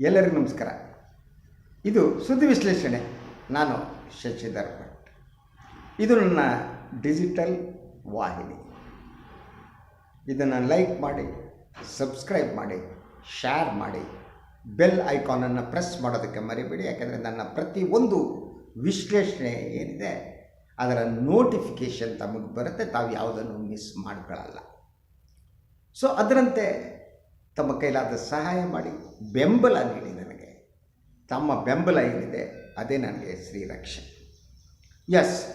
ಎಲ್ಲರಿಗೂ ನಮಸ್ಕಾರ. ಇದು ಸುದ್ದಿ ವಿಶ್ಲೇಷಣೆ. ನಾನು ಶಶಿಧರ್ ಭಟ್. ಇದು ನನ್ನ ಡಿಜಿಟಲ್ ವಾಹಿನಿ. ಇದನ್ನು ಲೈಕ್ ಮಾಡಿ, ಸಬ್ಸ್ಕ್ರೈಬ್ ಮಾಡಿ, ಶೇರ್ ಮಾಡಿ, ಬೆಲ್ ಐಕಾನನ್ನು ಪ್ರೆಸ್ ಮಾಡೋದಕ್ಕೆ ಮರಿಬೇಡಿ. ಯಾಕೆಂದರೆ ನನ್ನ ಪ್ರತಿಯೊಂದು ವಿಶ್ಲೇಷಣೆ ಏನಿದೆ, ಅದರ ನೋಟಿಫಿಕೇಷನ್ ತಮಗೆ ಬರುತ್ತೆ. ತಾವು ಯಾವುದನ್ನು ಮಿಸ್ ಮಾಡ್ಕೊಳ್ಳಲ್ಲ. ಸೊ, ಅದರಂತೆ ತಮ್ಮ ಕೈಲಾದ ಸಹಾಯ ಮಾಡಿ, ಬೆಂಬಲ ನೀಡಿ ನನಗೆ. ತಮ್ಮ ಬೆಂಬಲ ಏನಿದೆ, ಅದೇ ನನಗೆ ಶ್ರೀರಕ್ಷೆ. ಎಸ್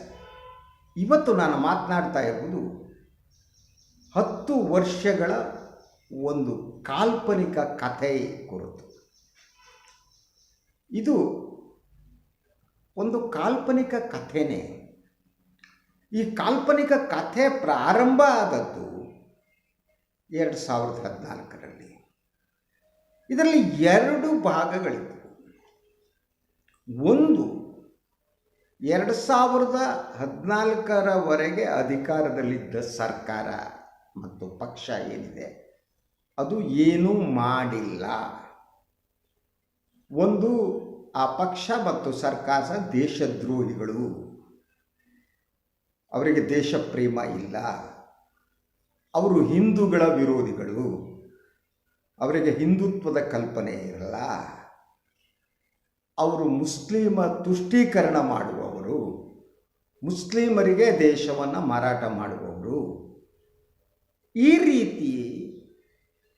ಇವತ್ತು ನಾನು ಮಾತನಾಡ್ತಾ ಇರುವುದು ಹತ್ತು ವರ್ಷಗಳ ಒಂದು ಕಾಲ್ಪನಿಕ ಕಥೆ ಕುರಿತು. ಇದು ಒಂದು ಕಾಲ್ಪನಿಕ ಕಥೆನೇ. ಈ ಕಾಲ್ಪನಿಕ ಕಥೆ ಪ್ರಾರಂಭ ಆದದ್ದು ಎರಡು ಸಾವಿರದ ಹದಿನಾಲ್ಕರಲ್ಲಿ. ಇದರಲ್ಲಿ ಎರಡು ಭಾಗಗಳಿವೆ. ಒಂದು ಎರಡು ಸಾವಿರದ ಹದಿನಾಲ್ಕರವರೆಗೆ ಅಧಿಕಾರದಲ್ಲಿದ್ದ ಸರ್ಕಾರ ಮತ್ತು ಪಕ್ಷ ಏನಿದೆ, ಅದು ಏನೂ ಮಾಡಿಲ್ಲ. ಒಂದು ಆ ಪಕ್ಷ ಮತ್ತು ಸರ್ಕಾರ ದೇಶದ್ರೋಹಿಗಳು. ಅವರಿಗೆ ದೇಶ ಪ್ರೇಮ ಇಲ್ಲ. ಅವರು ಹಿಂದೂಗಳ ವಿರೋಧಿಗಳು. ಅವರಿಗೆ ಹಿಂದುತ್ವದ ಕಲ್ಪನೆ ಇರಲ್ಲ. ಅವರು ಮುಸ್ಲಿಮ ತುಷ್ಟೀಕರಣ ಮಾಡುವವರು, ಮುಸ್ಲಿಮರಿಗೆ ದೇಶವನ್ನು ಮಾರಾಟ ಮಾಡುವವರು. ಈ ರೀತಿ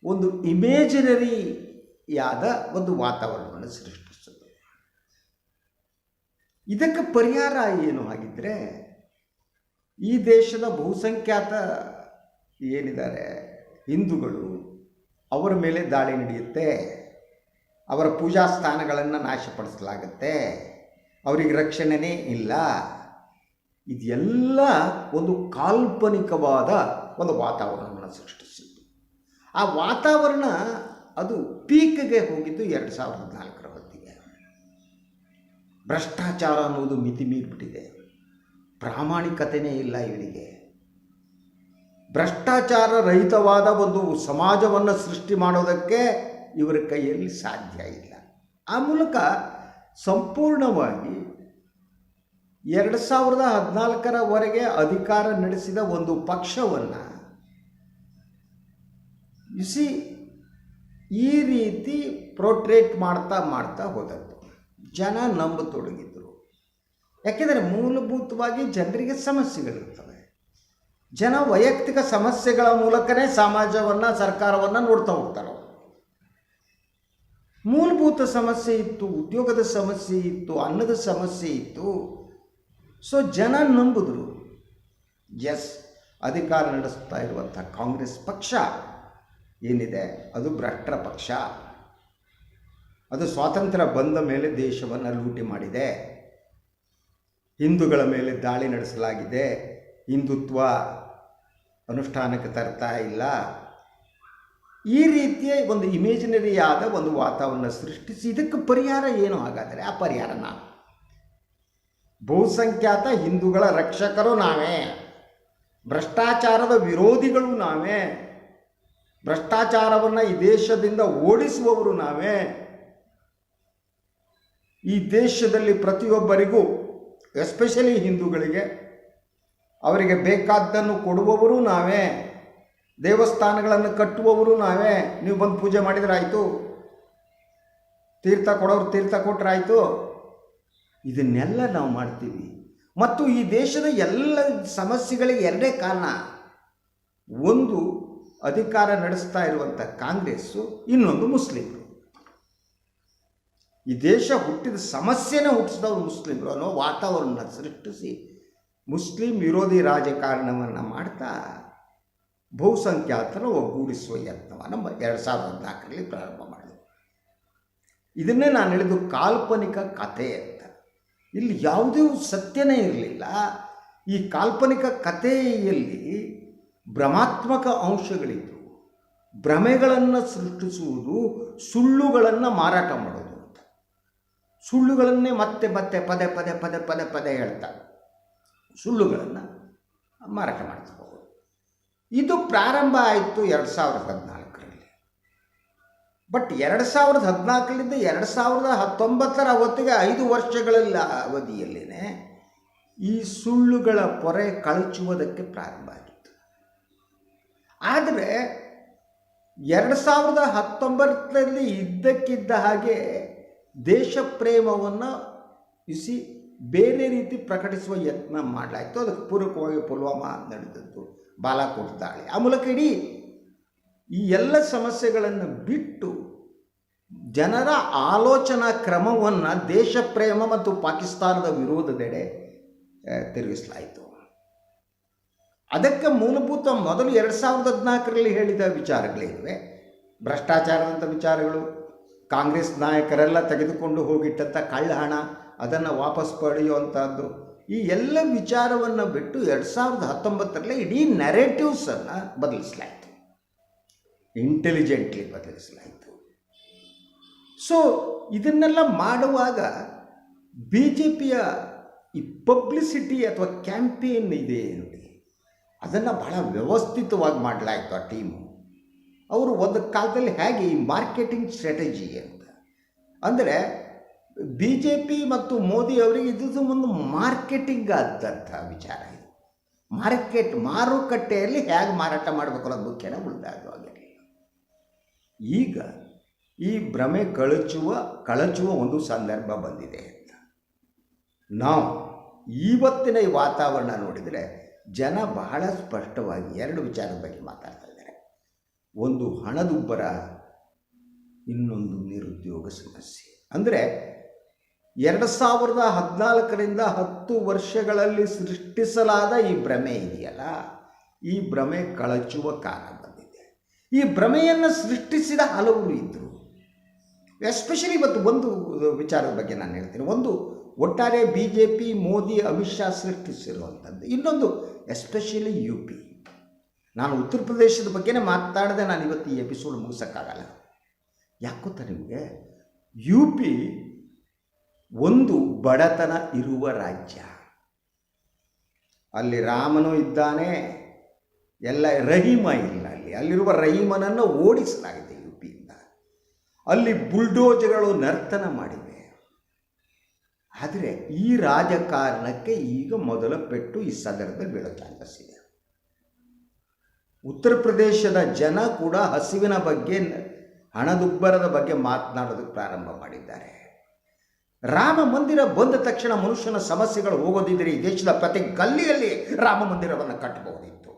ಒಂದು ಇಮೇಜಿನರಿಯಾದ ಒಂದು ವಾತಾವರಣವನ್ನು ಸೃಷ್ಟಿಸುತ್ತದೆ. ಇದಕ್ಕೆ ಪರಿಹಾರ ಏನು ಆಗಿದ್ದರೆ ಈ ದೇಶದ ಬಹುಸಂಖ್ಯಾತ ಏನಿದ್ದಾರೆ, ಹಿಂದೂಗಳು ಅವರ ಮೇಲೆ ದಾಳಿ ನಡೆಯುತ್ತೆ. ಅವರ ಪೂಜಾ ಸ್ಥಾನಗಳನ್ನು ನಾಶಪಡಿಸಲಾಗುತ್ತೆ. ಅವರಿಗೆ ರಕ್ಷಣೆನೇ ಇಲ್ಲ. ಇದೆಲ್ಲ ಒಂದು ಕಾಲ್ಪನಿಕವಾದ ಒಂದು ವಾತಾವರಣವನ್ನು ಸೃಷ್ಟಿಸಿತ್ತು. ಆ ವಾತಾವರಣ ಅದು ಪೀಕ್ಗೆ ಹೋಗಿದ್ದು ಎರಡು ಸಾವಿರದ ಹದಿನಾಲ್ಕರ ಹೊತ್ತಿಗೆ. ಭ್ರಷ್ಟಾಚಾರ ಅನ್ನೋದು ಮಿತಿ ಮೀರಿಬಿಟ್ಟಿದೆ ಪ್ರಾಮಾಣಿಕತೆಯೇ ಇಲ್ಲ ಇವರಿಗೆ. ಭ್ರಷ್ಟಾಚಾರ ರಹಿತವಾದ ಒಂದು ಸಮಾಜವನ್ನು ಸೃಷ್ಟಿ ಮಾಡೋದಕ್ಕೆ ಇವರ ಕೈಯಲ್ಲಿ ಸಾಧ್ಯ ಇಲ್ಲ. ಆ ಮೂಲಕ ಸಂಪೂರ್ಣವಾಗಿ ಎರಡು ಸಾವಿರದ ಹದಿನಾಲ್ಕರವರೆಗೆ ಅಧಿಕಾರ ನಡೆಸಿದ ಒಂದು ಪಕ್ಷವನ್ನು ಇಸಿ ಈ ರೀತಿ ಪ್ರೊಟ್ರೇಟ್ ಮಾಡ್ತಾ ಮಾಡ್ತಾ ಹೋದದ್ದು. ಜನ ನಂಬತೊಡಗಿದ್ರು. ಯಾಕೆಂದರೆ ಮೂಲಭೂತವಾಗಿ ಜನರಿಗೆ ಸಮಸ್ಯೆಗಳಿರ್ತವೆ. ಜನ ವೈಯಕ್ತಿಕ ಸಮಸ್ಯೆಗಳ ಮೂಲಕನೇ ಸಮಾಜವನ್ನು, ಸರ್ಕಾರವನ್ನು ನೋಡ್ತಾ ಹೋಗ್ತಾರೆ? ಮೂಲಭೂತ ಸಮಸ್ಯೆ ಇತ್ತು, ಉದ್ಯೋಗದ ಸಮಸ್ಯೆ ಇತ್ತು, ಅನ್ನದ ಸಮಸ್ಯೆ ಇತ್ತು. ಸೊ ಜನ ನಂಬಿದ್ರು. ಎಸ್ ಅಧಿಕಾರ ನಡೆಸ್ತಾ ಇರುವಂಥ ಕಾಂಗ್ರೆಸ್ ಪಕ್ಷ ಏನಿದೆ? ಅದು ಭ್ರಷ್ಟರ ಪಕ್ಷ. ಅದು ಸ್ವಾತಂತ್ರ್ಯ ಬಂದ ಮೇಲೆ ದೇಶವನ್ನು ಲೂಟಿ ಮಾಡಿದೆ. ಹಿಂದೂಗಳ ಮೇಲೆ ದಾಳಿ ನಡೆಸಲಾಗಿದೆ. ಹಿಂದುತ್ವ ಅನುಷ್ಠಾನಕ್ಕೆ ತರ್ತಾ ಇಲ್ಲ. ಈ ರೀತಿಯ ಒಂದು ಇಮೇಜಿನರಿಯಾದ ಒಂದು ವಾತಾವರಣ ಸೃಷ್ಟಿಸಿ, ಇದಕ್ಕೆ ಪರಿಹಾರ ಏನು ಹಾಗಾದರೆ? ಆ ಪರಿಹಾರ ನಾವು ಬಹುಸಂಖ್ಯಾತ ಹಿಂದೂಗಳ ರಕ್ಷಕರು ನಾವೇ. ಭ್ರಷ್ಟಾಚಾರದ ವಿರೋಧಿಗಳು ನಾವೇ. ಭ್ರಷ್ಟಾಚಾರವನ್ನು ಈ ದೇಶದಿಂದ ಓಡಿಸುವವರು ನಾವೇ. ಈ ದೇಶದಲ್ಲಿ ಪ್ರತಿಯೊಬ್ಬರಿಗೂ ಎಸ್ಪೆಷಲಿ ಹಿಂದೂಗಳಿಗೆ ಅವರಿಗೆ ಬೇಕಾದ್ದನ್ನು ಕೊಡುವವರು ನಾವೇ. ದೇವಸ್ಥಾನಗಳನ್ನು ಕಟ್ಟುವವರು ನಾವೇ. ನೀವು ಬಂದು ಪೂಜೆ ಮಾಡಿದ್ರಾಯಿತು. ತೀರ್ಥ ಕೊಡೋರು ತೀರ್ಥ ಕೊಟ್ಟರಾಯಿತು ಇದನ್ನೆಲ್ಲ ನಾವು ಮಾಡ್ತೀವಿ. ಮತ್ತು ಈ ದೇಶದ ಎಲ್ಲ ಸಮಸ್ಯೆಗಳಿಗೆ ಎರಡೇ ಕಾರಣ. ಒಂದು, ಅಧಿಕಾರ ನಡೆಸ್ತಾ ಇರುವಂಥ ಕಾಂಗ್ರೆಸ್ಸು, ಇನ್ನೊಂದು ಮುಸ್ಲಿಮರು. ಈ ದೇಶ ಹುಟ್ಟಿದ ಸಮಸ್ಯೆನೇ ಹುಟ್ಟಿಸಿದವರು ಮುಸ್ಲಿಮರು ಅನ್ನೋ ವಾತಾವರಣ ಸೃಷ್ಟಿಸಿ ಮುಸ್ಲಿಂ ವಿರೋಧಿ ರಾಜಕಾರಣವನ್ನು ಮಾಡ್ತಾ ಬಹುಸಂಖ್ಯಾತರ ಒಗ್ಗೂಡಿಸುವ ಯತ್ನವನ್ನು ಎರಡು ಸಾವಿರದ ಹದಿನಾಲ್ಕರಲ್ಲಿ ಪ್ರಾರಂಭ ಮಾಡಿದರು. ಇದನ್ನೇ ನಾನು ಹೇಳಿದ್ದು ಕಾಲ್ಪನಿಕ ಕಥೆ ಅಂತ. ಇಲ್ಲಿ ಯಾವುದೇ ಸತ್ಯನೇ ಇರಲಿಲ್ಲ. ಈ ಕಾಲ್ಪನಿಕ ಕಥೆಯಲ್ಲಿ ಭ್ರಮಾತ್ಮಕ ಅಂಶಗಳಿದ್ದವು ಭ್ರಮೆಗಳನ್ನು ಸೃಷ್ಟಿಸುವುದು ಸುಳ್ಳುಗಳನ್ನು ಮಾರಾಟ ಮಾಡೋದು ಅಂತ. ಸುಳ್ಳುಗಳನ್ನೇ ಮತ್ತೆ ಮತ್ತೆ ಪದೇ ಪದೇ ಪದೇ ಪದೇ ಪದೇ ಹೇಳ್ತಾರೆ ಸುಳ್ಳುಗಳನ್ನು ಮಾರಾಟ ಮಾಡ್ತಾ ಇದು ಪ್ರಾರಂಭ ಆಯಿತು ಎರಡು ಸಾವಿರದ ಹದಿನಾಲ್ಕರಲ್ಲಿ. ಬಟ್ ಎರಡು ಸಾವಿರದ ಹದಿನಾಲ್ಕರಿಂದ ಎರಡು ಸಾವಿರದ ಹತ್ತೊಂಬತ್ತರ ಹೊತ್ತಿಗೆ ಐದು ವರ್ಷಗಳಲ್ಲಿ ಅವಧಿಯಲ್ಲೇ ಈ ಸುಳ್ಳುಗಳ ಪೊರೆ ಕಳಚುವುದಕ್ಕೆ ಪ್ರಾರಂಭ ಆಗಿತ್ತು. ಆದರೆ ಎರಡು ಸಾವಿರದ ಹತ್ತೊಂಬತ್ತರಲ್ಲಿ ಇದ್ದಕ್ಕಿದ್ದ ಹಾಗೆ ದೇಶ ಪ್ರೇಮವನ್ನು ಇಸಿ ಬೇರೆ ರೀತಿ ಪ್ರಕಟಿಸುವ ಯತ್ನ ಮಾಡಲಾಯಿತು. ಅದಕ್ಕೆ ಪೂರಕವಾಗಿ ಪುಲ್ವಾಮಾ ನಡೆದದ್ದು. ಬಾಲಾಕೋಟ್ ದಾಳಿ ಆ ಮೂಲಕ ಇಡೀ ಈ ಎಲ್ಲ ಸಮಸ್ಯೆಗಳನ್ನು ಬಿಟ್ಟು ಜನರ ಆಲೋಚನಾ ಕ್ರಮವನ್ನು ದೇಶ ಪ್ರೇಮ ಮತ್ತು ಪಾಕಿಸ್ತಾನದ ವಿರೋಧದೆಡೆ ತಿರುಗಿಸಲಾಯಿತು. ಅದಕ್ಕೆ ಮೂಲಭೂತ ಮೊದಲು ಎರಡು ಸಾವಿರದ ಹದಿನಾಲ್ಕರಲ್ಲಿ ಹೇಳಿದ ವಿಚಾರಗಳಿವೆ ಭ್ರಷ್ಟಾಚಾರದಂಥ ವಿಚಾರಗಳು, ಕಾಂಗ್ರೆಸ್ ನಾಯಕರೆಲ್ಲ ತೆಗೆದುಕೊಂಡು ಹೋಗಿಟ್ಟಂಥ ಕಳ್ಳ ಹಣ ಅದನ್ನು ವಾಪಸ್ ಪಡೆಯುವಂಥದ್ದು ಈ ಎಲ್ಲ ವಿಚಾರವನ್ನು ಬಿಟ್ಟು ಎರಡು ಸಾವಿರದ ಹತ್ತೊಂಬತ್ತರಲ್ಲಿ ಇಡೀ ನೆರೇಟಿವ್ಸನ್ನು ಬದಲಿಸಲಾಯಿತು. ಇಂಟೆಲಿಜೆಂಟ್ಲಿ ಬದಲಿಸಲಾಯಿತು. ಸೊ ಇದನ್ನೆಲ್ಲ ಮಾಡುವಾಗ ಬಿ ಜೆ ಪಿಯ ಈ ಪಬ್ಲಿಸಿಟಿ ಅಥವಾ ಕ್ಯಾಂಪೇನ್ ಇದೆ ನೋಡಿ. ಅದನ್ನು ಬಹಳ ವ್ಯವಸ್ಥಿತವಾಗಿ ಮಾಡಲಾಯಿತು ಆ ಟೀಮು ಅವರು ಒಂದು ಕಾಲದಲ್ಲಿ ಹೇಗೆ ಈ ಮಾರ್ಕೆಟಿಂಗ್ ಸ್ಟ್ರಾಟಜಿ ಅಂತ. ಅಂದರೆ ಬಿ ಜೆ ಪಿ ಮತ್ತು ಮೋದಿ ಅವರಿಗೆ ಇದು ಒಂದು ಮಾರ್ಕೆಟಿಂಗ್ ಆದಂಥ ವಿಚಾರ ಇದು. ಮಾರ್ಕೆಟ್ ಮಾರುಕಟ್ಟೆಯಲ್ಲಿ ಹೇಗೆ ಮಾರಾಟ ಮಾಡಬೇಕು ಅನ್ನೋದು ಮುಖ್ಯನ ಉಳಿದಾಗಲಿಲ್ಲ ಈಗ ಈ ಭ್ರಮೆ ಕಳಚುವ ಕಳಚುವ ಒಂದು ಸಂದರ್ಭ ಬಂದಿದೆ ಅಂತ. ನಾವು ಇವತ್ತಿನ ಈ ವಾತಾವರಣ ನೋಡಿದರೆ ಜನ ಬಹಳ ಸ್ಪಷ್ಟವಾಗಿ ಎರಡು ವಿಚಾರದ ಬಗ್ಗೆ ಮಾತಾಡ್ತಾ ಇದ್ದಾರೆ. ಒಂದು ಹಣದುಬ್ಬರ, ಇನ್ನೊಂದು ನಿರುದ್ಯೋಗ ಸಮಸ್ಯೆ. ಅಂದರೆ ಎರಡು ಸಾವಿರದ ಹದಿನಾಲ್ಕರಿಂದ ಹತ್ತು ವರ್ಷಗಳಲ್ಲಿ ಸೃಷ್ಟಿಸಲಾದ ಈ ಭ್ರಮೆ ಇದೆಯಲ್ಲ? ಈ ಭ್ರಮೆ ಕಳಚುವ ಕಾಲ ಬಂದಿದೆ. ಈ ಭ್ರಮೆಯನ್ನು ಸೃಷ್ಟಿಸಿದ ಹಲವರು ಇದ್ದರು ಎಸ್ಪೆಷಲಿ ಇವತ್ತು ಒಂದು ವಿಚಾರದ ಬಗ್ಗೆ ನಾನು ಹೇಳ್ತೀನಿ. ಒಂದು ಒಟ್ಟಾರೆ B J P Modi, Amit Shah ಸೃಷ್ಟಿಸಿರುವಂಥದ್ದು. ಇನ್ನೊಂದು ಎಸ್ಪೆಷಲಿ ಯು ಪಿ ನಾನು ಉತ್ತರ ಪ್ರದೇಶದ ಬಗ್ಗೆನೇ ಮಾತಾಡದೆ ನಾನು ಇವತ್ತು ಈ ಎಪಿಸೋಡ್ ಮುಗಿಸೋಕ್ಕಾಗಲ್ಲ. ಯಾಕೆ ಗೊತ್ತಾ ನಿಮಗೆ? ಯು ಪಿ ಒಂದು ಬಡತನ ಇರುವ ರಾಜ್ಯ. ಅಲ್ಲಿ ರಾಮನು ಇದ್ದಾನೆ, ಎಲ್ಲ ರಹೀಮ ಇಲ್ಲ ಅಲ್ಲಿ. ಅಲ್ಲಿರುವ ರಹೀಮನನ್ನು ಓಡಿಸಲಾಗಿದೆ ಯು ಪಿಯಿಂದ ಅಲ್ಲಿ ಬುಲ್ಡೋಜ್ಗಳು ನರ್ತನ ಮಾಡಿವೆ. ಆದರೆ ಈ ರಾಜಕಾರಣಕ್ಕೆ ಈಗ ಮೊದಲ ಪೆಟ್ಟು ಈ ಸದನದಲ್ಲಿ ಬೀಳೋ ಚಾನ್ಸಸ್ ಇದೆ. ಉತ್ತರ ಪ್ರದೇಶದ ಜನ ಕೂಡ ಹಸಿವಿನ ಬಗ್ಗೆ, ಹಣದುಬ್ಬರದ ಬಗ್ಗೆ ಮಾತನಾಡೋದಕ್ಕೆ ಪ್ರಾರಂಭ ಮಾಡಿದ್ದಾರೆ. ರಾಮ ಮಂದಿರ ಬಂದ ತಕ್ಷಣ ಮನುಷ್ಯನ ಸಮಸ್ಯೆಗಳು ಹೋಗೋದಿದ್ದರೆ ಈ ದೇಶದ ಪ್ರತಿ ಗಲ್ಲಿಯಲ್ಲಿ ರಾಮ ಮಂದಿರವನ್ನು ಕಟ್ಟಬಹುದಿತ್ತು.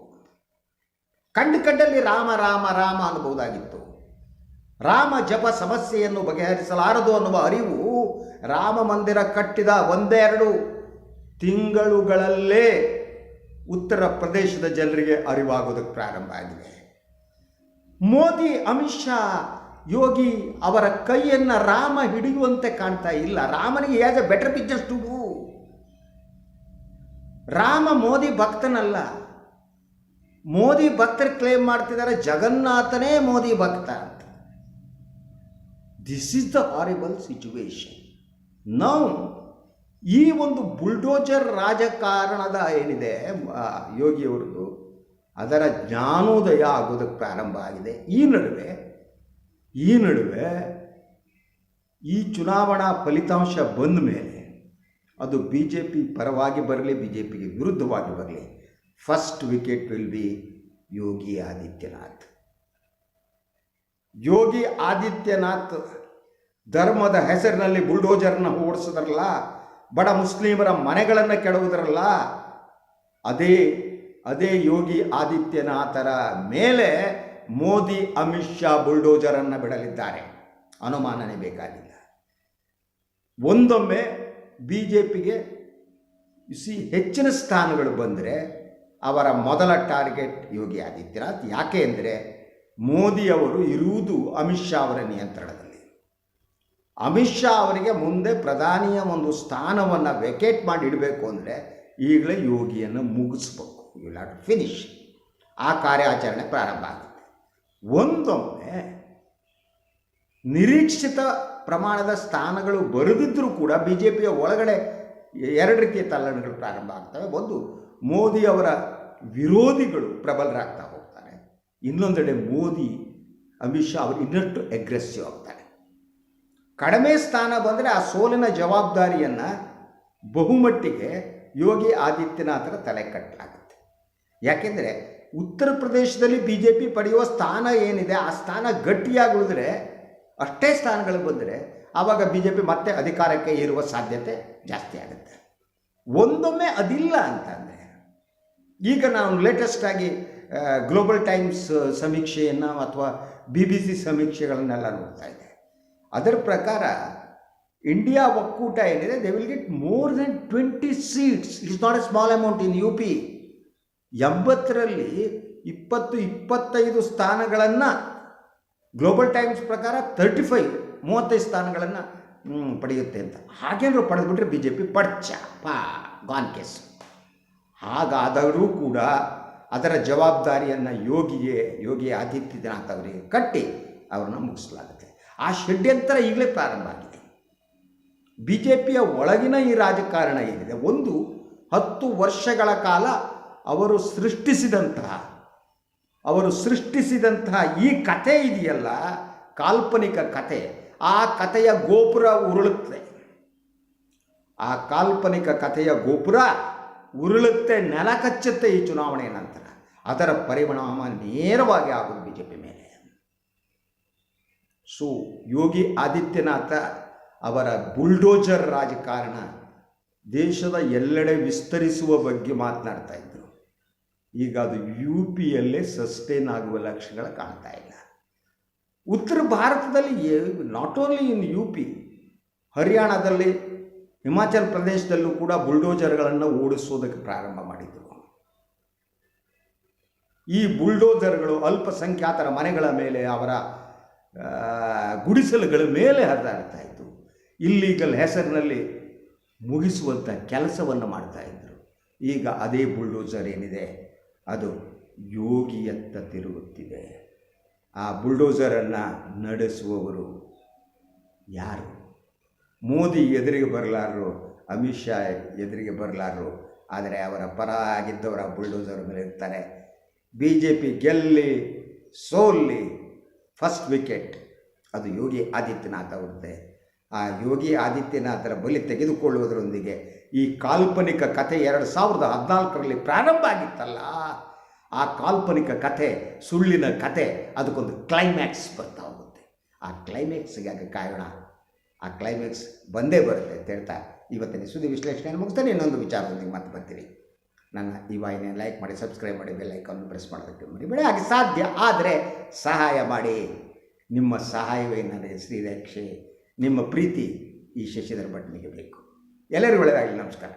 ಕಂಡು ಕಂಡಲ್ಲಿ ರಾಮ ರಾಮ ರಾಮ ಅನ್ನಬಹುದಾಗಿತ್ತು. ರಾಮ ಜಪ ಸಮಸ್ಯೆಯನ್ನು ಬಗೆಹರಿಸಲಾರದು ಅನ್ನುವ ಅರಿವು ರಾಮ ಮಂದಿರ ಕಟ್ಟಿದ ಒಂದೆರಡು ತಿಂಗಳುಗಳಲ್ಲೇ ಉತ್ತರ ಪ್ರದೇಶದ ಜನರಿಗೆ ಅರಿವಾಗೋದಕ್ಕೆ ಪ್ರಾರಂಭ ಆಗಿದೆ. ಮೋದಿ, ಅಮಿತ್ ಶಾ ಯೋಗಿ ಅವರ ಕೈಯನ್ನು ರಾಮ ಹಿಡಿಯುವಂತೆ ಕಾಣ್ತಾ ಇಲ್ಲ. ರಾಮನಿಗೆ ಯಾಜ better pictures to do Rama Modi ಭಕ್ತನಲ್ಲ. Modi ಭಕ್ತರು ಕ್ಲೇಮ್ ಮಾಡ್ತಿದ್ದಾರೆ, ಜಗನ್ನಾಥನೇ ಮೋದಿ ಭಕ್ತ ಅಂತ. This is the horrible situation ನಾವು ಈ ಒಂದು ಬುಲ್ಡೋಜರ್ ರಾಜಕಾರಣದ ಏನಿದೆ ಯೋಗಿಯವ್ರದ್ದು, ಅದರ ಜ್ಞಾನೋದಯ ಆಗೋದಕ್ಕೆ ಪ್ರಾರಂಭ ಆಗಿದೆ. ಈ ನಡುವೆ ಈ ನಡುವೆ ಈ ಚುನಾವಣಾ ಫಲಿತಾಂಶ ಬಂದ ಮೇಲೆ ಅದು ಬಿ ಜೆ ಪಿ ಪರವಾಗಿ ಬರಲಿ ಬಿ ಜೆ ಪಿಗೆ ವಿರುದ್ಧವಾಗಿ ಬರಲಿ first wicket will be Yogi Adityanath. Yogi Adityanath ಧರ್ಮದ ಹೆಸರಿನಲ್ಲಿ ಬುಲ್ಡೋಜರ್ನ ಓಡಿಸಿದ್ರಲ್ಲ, ಬಡ ಮುಸ್ಲಿಮರ ಮನೆಗಳನ್ನು ಕೆಡವುದ್ರಲ್ಲ, ಅದೇ ಅದೇ ಯೋಗಿ ಆದಿತ್ಯನಾಥರ ಮೇಲೆ ಮೋದಿ, ಅಮಿತ್ ಶಾ ಬುಲ್ಡೋಜರನ್ನು ಬಿಡಲಿದ್ದಾರೆ. ಅನುಮಾನನೇ ಬೇಕಾಗಿಲ್ಲ. ಒಂದೊಮ್ಮೆ ಬಿ ಜೆ ಪಿಗೆ ಸಿ ಹೆಚ್ಚಿನ ಸ್ಥಾನಗಳು ಬಂದರೆ ಅವರ ಮೊದಲ ಟಾರ್ಗೆಟ್ ಯೋಗಿ ಆದಿತ್ಯನಾಥ್. ಯಾಕೆ ಅಂದರೆ ಮೋದಿಯವರು ಇರುವುದು ಅಮಿತ್ ಶಾ ಅವರ ನಿಯಂತ್ರಣದಲ್ಲಿ. ಅಮಿತ್ ಶಾ ಅವರಿಗೆ ಮುಂದೆ ಪ್ರಧಾನಿಯ ಒಂದು ಸ್ಥಾನವನ್ನು ವೆಕೇಟ್ ಮಾಡಿ ಇಡಬೇಕು ಅಂದರೆ ಈಗಲೇ ಯೋಗಿಯನ್ನು ಮುಗಿಸ್ಬೇಕು. ಯು ಲಾಟ್ ಫಿನಿಶ್ ಆ ಕಾರ್ಯಾಚರಣೆ ಪ್ರಾರಂಭ ಆಗುತ್ತೆ ಒಂದೊಮ್ಮೆ ನಿರೀಕ್ಷಿತ ಪ್ರಮಾಣದ ಸ್ಥಾನಗಳು ಬರೆದಿದ್ದರೂ ಕೂಡ ಬಿ ಜೆ ಪಿಯ ಒಳಗಡೆ ಎರಡು ರೀತಿಯ ತಲ್ಲಣಗಳು ಪ್ರಾರಂಭ ಆಗ್ತವೆ. ಒಂದು, ಮೋದಿ ಅವರ ವಿರೋಧಿಗಳು ಪ್ರಬಲರಾಗ್ತಾ ಹೋಗ್ತಾರೆ. ಇನ್ನೊಂದೆಡೆ ಮೋದಿ, ಅಮಿತ್ ಶಾ ಅವರು ಇನ್ನಷ್ಟು ಅಗ್ರೆಸಿವ್ ಆಗ್ತಾರೆ. ಕಡಿಮೆ ಸ್ಥಾನ ಬಂದರೆ ಆ ಸೋಲಿನ ಜವಾಬ್ದಾರಿಯನ್ನು ಬಹುಮಟ್ಟಿಗೆ ಯೋಗಿ ಆದಿತ್ಯನಾಥರ ತಲೆ ಕಟ್ಟಲಾಗುತ್ತೆ ಯಾಕೆಂದರೆ ಉತ್ತರ ಪ್ರದೇಶದಲ್ಲಿ ಬಿ ಜೆ ಪಿ ಪಡೆಯುವ ಸ್ಥಾನ ಏನಿದೆ, ಆ ಸ್ಥಾನ ಗಟ್ಟಿಯಾಗಿ ಅಷ್ಟೇ ಸ್ಥಾನಗಳು ಬಂದರೆ ಆವಾಗ ಬಿ ಜೆ ಪಿ ಮತ್ತೆ ಅಧಿಕಾರಕ್ಕೆ ಏರುವ ಸಾಧ್ಯತೆ ಜಾಸ್ತಿ ಆಗುತ್ತೆ. ಒಂದೊಮ್ಮೆ ಅದಿಲ್ಲ ಅಂತಂದರೆ, ಈಗ ನಾವು ಲೇಟೆಸ್ಟಾಗಿ ಗ್ಲೋಬಲ್ ಟೈಮ್ಸ್ ಸಮೀಕ್ಷೆಯನ್ನು ಅಥವಾ ಬಿ ಬಿ ಸಿ ಸಮೀಕ್ಷೆಗಳನ್ನೆಲ್ಲ ನೋಡ್ತಾ ಇದೆ ಅದರ ಪ್ರಕಾರ ಇಂಡಿಯಾ ಒಕ್ಕೂಟ ಏನಿದೆ they will get more than twenty seats it's not a small amount in U P ಎಂಬತ್ತರಲ್ಲಿ ಇಪ್ಪತ್ತು ಇಪ್ಪತ್ತೈದು ಸ್ಥಾನಗಳನ್ನು ಗ್ಲೋಬಲ್ ಟೈಮ್ಸ್ ಪ್ರಕಾರ ತರ್ಟಿ ಫೈವ್ ಮೂವತ್ತೈದು ಸ್ಥಾನಗಳನ್ನು ಪಡೆಯುತ್ತೆ ಅಂತ. ಹಾಗೇನಾದ್ರು ಪಡೆದುಬಿಟ್ರೆ ಬಿ ಜೆ ಪಿ ಪಡ್ಚ ಪಾ ಗಾನ್ ಕೇಸ್ ಹಾಗಾದರೂ ಕೂಡ ಅದರ ಜವಾಬ್ದಾರಿಯನ್ನು ಯೋಗಿಗೆ ಯೋಗಿ ಆದಿತ್ಯನಾಥ್ ಅವರಿಗೆ ಕಟ್ಟಿ ಅವರನ್ನು ಮುಗಿಸಲಾಗುತ್ತೆ. ಆ ಷಡ್ಯಂತರ ಈಗಲೇ ಪ್ರಾರಂಭ ಆಗಿದೆ. ಬಿ ಜೆ ಪಿಯ ಒಳಗಿನ ಈ ರಾಜಕಾರಣ ಏನಿದೆ? ಒಂದು ಹತ್ತು ವರ್ಷಗಳ ಕಾಲ ಅವರು ಸೃಷ್ಟಿಸಿದಂತಹ ಅವರು ಸೃಷ್ಟಿಸಿದಂತಹ ಈ ಕತೆ ಇದೆಯಲ್ಲ, ಕಾಲ್ಪನಿಕ ಕತೆ ಆ ಕಥೆಯ ಗೋಪುರ ಉರುಳುತ್ತೆ. ಆ ಕಾಲ್ಪನಿಕ ಕಥೆಯ ಗೋಪುರ ಉರುಳುತ್ತೆ, ನೆಲ ಕಚ್ಚುತ್ತೆ ಈ ಚುನಾವಣೆಯ ನಂತರ. ಅದರ ಪರಿಣಾಮ ನೇರವಾಗಿ ಆಗೋದು ಬಿ ಮೇಲೆ. ಸೊ, ಯೋಗಿ ಆದಿತ್ಯನಾಥ ಅವರ ಬುಲ್ಡೋಜರ್ ರಾಜಕಾರಣ ದೇಶದ ಎಲ್ಲೆಡೆ ವಿಸ್ತರಿಸುವ ಬಗ್ಗೆ ಮಾತನಾಡ್ತಾ ಇದ್ದರು ಈಗ ಅದು ಯು ಪಿಯಲ್ಲೇ ಸಸ್ಟೈನ್ ಆಗುವ ಲಕ್ಷಣಗಳು ಕಾಣ್ತಾ ಇಲ್ಲ. ಉತ್ತರ ಭಾರತದಲ್ಲಿ not only in U P ಹರಿಯಾಣದಲ್ಲಿ, ಹಿಮಾಚಲ್ ಪ್ರದೇಶದಲ್ಲೂ ಕೂಡ ಬುಲ್ಡೋಜರ್ಗಳನ್ನು ಓಡಿಸೋದಕ್ಕೆ ಪ್ರಾರಂಭ ಮಾಡಿದರು. ಈ ಬುಲ್ಡೋಜರ್ಗಳು ಅಲ್ಪಸಂಖ್ಯಾತರ ಮನೆಗಳ ಮೇಲೆ ಅವರ ಗುಡಿಸಲುಗಳ ಮೇಲೆ ಹರಿದಾಡ್ತಾ ಇತ್ತು. ಇಲ್ಲೀಗಲ್ ಹೆಸರಿನಲ್ಲಿ ಮುಗಿಸುವಂಥ ಕೆಲಸವನ್ನು ಮಾಡ್ತಾ ಇದ್ದರು ಈಗ ಅದೇ ಬುಲ್ಡೋಜರ್ ಏನಿದೆ? ಅದು ಯೋಗಿಯತ್ತ ತಿರುಗುತ್ತಿದೆ. ಆ ಬುಲ್ಡೋಸರನ್ನು ನಡೆಸುವವರು ಯಾರು? ಮೋದಿ ಎದುರಿಗೆ ಬರಲಾರರು, ಅಮಿತ್ ಶಾ ಎದುರಿಗೆ ಬರಲಾರರು, ಆದರೆ ಅವರ ಪರ ಆಗಿದ್ದವರ ಬುಲ್ಡೋಸರ್ ಮೇಲೆ ಇರ್ತಾರೆ. ಬಿ ಜೆ ಪಿ ಗೆಲ್ಲಿ, ಸೋಲ್ಲಿ, ಫಸ್ಟ್ ವಿಕೆಟ್. ಅದು ಯೋಗಿ ಆದಿತ್ಯನಾಥ್ ಅವ್ರದ್ದೇ. ಆ ಯೋಗಿ ಆದಿತ್ಯನಾಥರ ಬಲಿ ತೆಗೆದುಕೊಳ್ಳುವುದರೊಂದಿಗೆ ಈ ಕಾಲ್ಪನಿಕ ಕಥೆ ಎರಡು ಸಾವಿರದ ಹದಿನಾಲ್ಕರಲ್ಲಿ ಪ್ರಾರಂಭ ಆಗಿತ್ತಲ್ಲ. ಆ ಕಾಲ್ಪನಿಕ ಕಥೆ, ಸುಳ್ಳಿನ ಕಥೆ ಅದಕ್ಕೊಂದು ಕ್ಲೈಮ್ಯಾಕ್ಸ್ ಬರ್ತಾ ಹೋಗುತ್ತೆ. ಆ ಕ್ಲೈಮ್ಯಾಕ್ಸ್ಗಾಗಿ ಕಾಯೋಣ ಆ ಕ್ಲೈಮ್ಯಾಕ್ಸ್ ಬಂದೇ ಬರುತ್ತೆ ಅಂತ ಹೇಳ್ತಾ ಇವತ್ತಿನ ಸುದ್ದಿ ವಿಶ್ಲೇಷಣೆಯನ್ನು ಮುಗಿಸ್ತಾನೆ. ಇನ್ನೊಂದು ವಿಚಾರದೊಂದಿಗೆ ಮತ್ತೆ ಬರ್ತೀರಿ ನನ್ನ ಈ ಲೈಕ್ ಮಾಡಿ ಸಬ್ಸ್ಕ್ರೈಬ್ ಮಾಡಿ ಬೆಲ್ ಐಕಾನ್ ಪ್ರೆಸ್ ಮಾಡೋದಕ್ಕೆ ಮರಿಬೇಡಿ. ಹಾಗೆ ಸಾಧ್ಯ ಆದರೆ ಸಹಾಯ ಮಾಡಿ. ನಿಮ್ಮ ಸಹಾಯವೇ ನನಗೆ ಶ್ರೀರಕ್ಷೆ ನಿಮ್ಮ ಪ್ರೀತಿ ಈ ಶಶಿಧರ ಭಟ್ನಿಗೆ ಬೇಕು. ಎಲ್ಲರಿಗೂ ಒಳ್ಳೆಯದಾಗಲಿ ನಮಸ್ಕಾರ.